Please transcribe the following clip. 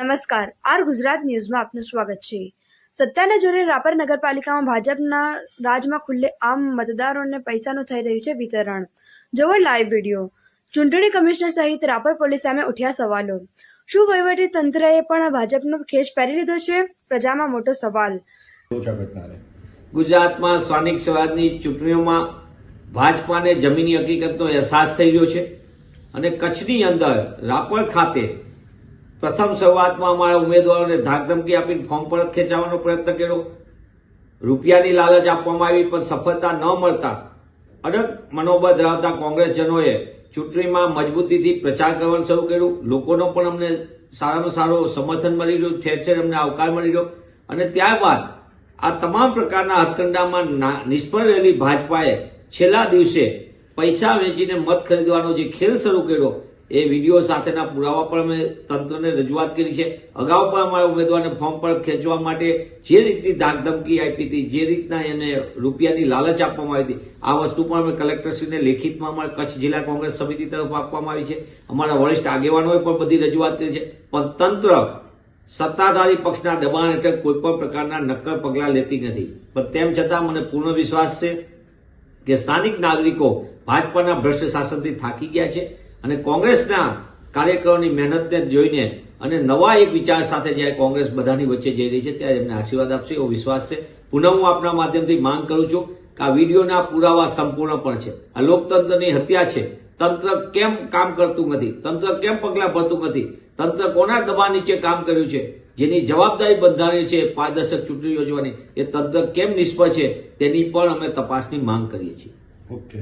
નમસ્કાર. આર ગુજરાત ન્યૂઝમાં આપનું સ્વાગત છે. સત્તાના જોરે રાપર નગરપાલિકામાં ભાજપના રાજમાં ખુલ્લે આમ મતદારોને પૈસાનું થઈ રહ્યું છે વિતરણ. જોવો લાઈવ વીડિયો ચૂંટણી કમિશનર સહિત રાપર પોલીસ સામે ઉઠ્યા સવાલો. શું વહીવટી તંત્રએ પણ ભાજપનો ખેસ પહેરી લીધો છે? પ્રજામાં મોટો સવાલ. ગુજરાતમાં સ્થાનિક સ્વરાજની ચૂંટણીઓમાં ભાજપાને જમીની હકીકતનો અહેસાસ થઈ રહ્યો છે અને કચ્છની અંદર રાપર ખાતે પ્રથમ શરૂઆતમાં અમારા ઉમેદવારોને ધાકધમકી આપીને ફોર્મ પરત ખેંચાવવાનો પ્રયત્ન કર્યો. રૂપિયાની લાલચ આપવામાં આવી, પણ સફળતા ન મળતા અડગ મનોબળ ધરાવતા કોંગ્રેસજનોએ ચૂંટણીમાં મજબૂતીથી પ્રચાર કરવાનું શરૂ કર્યું. લોકોનો પણ અમને સારામાં સારો સમર્થન મળી રહ્યું, ઠેર ઠેર અમને આવકાર મળી રહ્યો. અને ત્યારબાદ આ તમામ પ્રકારના હથકંડામાં નિષ્ફળ રહેલી ભાજપાએ છેલ્લા દિવસે પૈસા વેચીને મત ખરીદવાનો જે ખેલ શરૂ કર્યો એ વીડિયો સાથેના પુરાવા પણ અમે તંત્રને રજૂઆત કરી છે. અગાઉ પણ અમારા ઉમેદવારને ફોર્મ પર ખેંચવા માટે જે રીતની ધાકધમકી આપી હતી, જે રીતના એને રૂપિયાની લાલચ આપવામાં આવી હતી, આ વસ્તુ પણ અમે કલેક્ટરશ્રીને લેખિતમાં અમારા કચ્છ જિલ્લા કોંગ્રેસ સમિતિ તરફ આપવામાં આવી છે. અમારા વરિષ્ઠ આગેવાનોએ પણ બધી રજૂઆત કરી છે. પણ તંત્ર સત્તાધારી પક્ષના દબાણ હેઠળ કોઈ પણ પ્રકારના નક્કર પગલાં લેતી નથી. પણ તેમ છતાં મને પૂર્ણ વિશ્વાસ છે કે સ્થાનિક નાગરિકો ભાજપાના ભ્રષ્ટ શાસનથી થાકી ગયા છે. અને કોંગ્રેસના કાર્યકરોની મહેનતને જોઈને અને નવા એક વિચાર સાથે જ્યારે કોંગ્રેસ બધાની વચ્ચે જઈ રહી છે, ત્યારે એમને આશીર્વાદ આપશે, એવો વિશ્વાસ છે. પુનઃ હું આપના માધ્યમથી માંગ કરું છું કે આ વિડીયોના પુરાવા સંપૂર્ણ પણ છે. આ લોકતંત્રની હત્યા છે. તંત્ર કેમ કામ કરતું નથી? તંત્ર કેમ પગલાં ભરતું નથી? તંત્ર કોના દબાણ નીચે કામ કર્યું છે? જેની જવાબદારી બંધારણી છે, પારદર્શક ચૂંટણી યોજવાની. એ તંત્ર કેમ નિષ્ફળ છે, તેની પણ અમે તપાસની માંગ કરીએ છીએ. ઓકે.